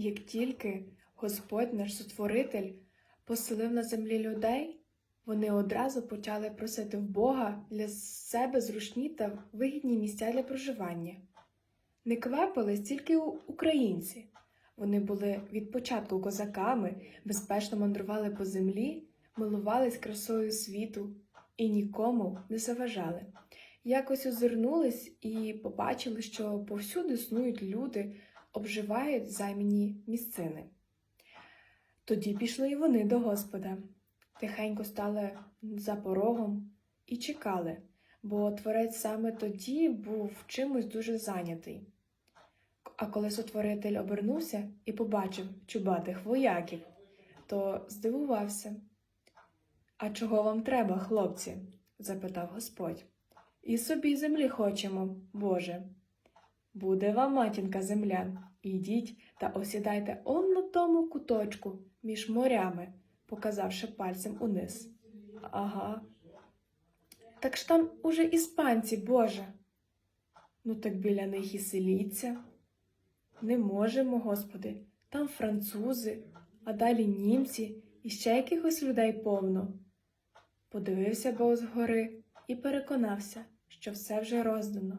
Як тільки Господь наш Сотворитель поселив на землі людей, вони одразу почали просити в Бога для себе зручні та вигідні місця для проживання. Не квапились тільки українці. Вони були від початку козаками, безпечно мандрували по землі, милувались красою світу і нікому не заважали. Якось озирнулись і побачили, що повсюди снують люди, обживають займані місцини. Тоді пішли і вони до Господа. Тихенько стали за порогом і чекали, бо творець саме тоді був чимось дуже зайнятий. А коли сотворитель обернувся і побачив чубатих вояків, то здивувався. А чого вам треба, хлопці? запитав Господь. І собі землі хочемо, Боже. Буде вам матінка земля. Ідіть та осідайте он на тому куточку між морями, показавши пальцем униз. Ага. Так ж там уже іспанці, Боже. Ну так біля них і селіться. Не можемо, Господи, там французи, а далі німці і ще якихось людей повно. Подивився Бог згори і переконався, що все вже роздано.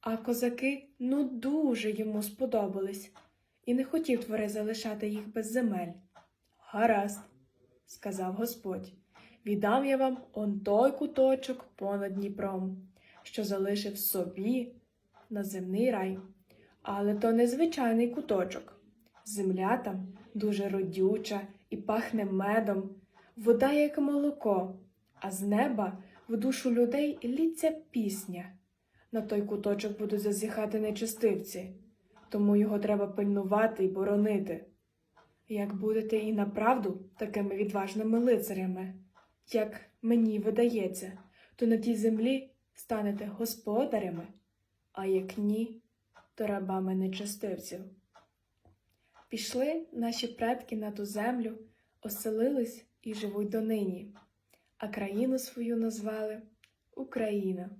А козаки ну дуже йому сподобались і не хотів твори залишати їх без земель. Гаразд, сказав Господь, віддам я вам он той куточок понад Дніпром, що залишив собі на земний рай. Але то незвичайний куточок. Земля там дуже родюча і пахне медом, вода як молоко, а з неба в душу людей літься пісня. На той куточок будуть зазіхати нечистивці, тому його треба пильнувати і боронити. Як будете і направду такими відважними лицарями, як мені видається, то на тій землі станете господарями, а як ні, то рабами нечистивців. Пішли наші предки на ту землю, оселились і живуть донині, а країну свою назвали Україна.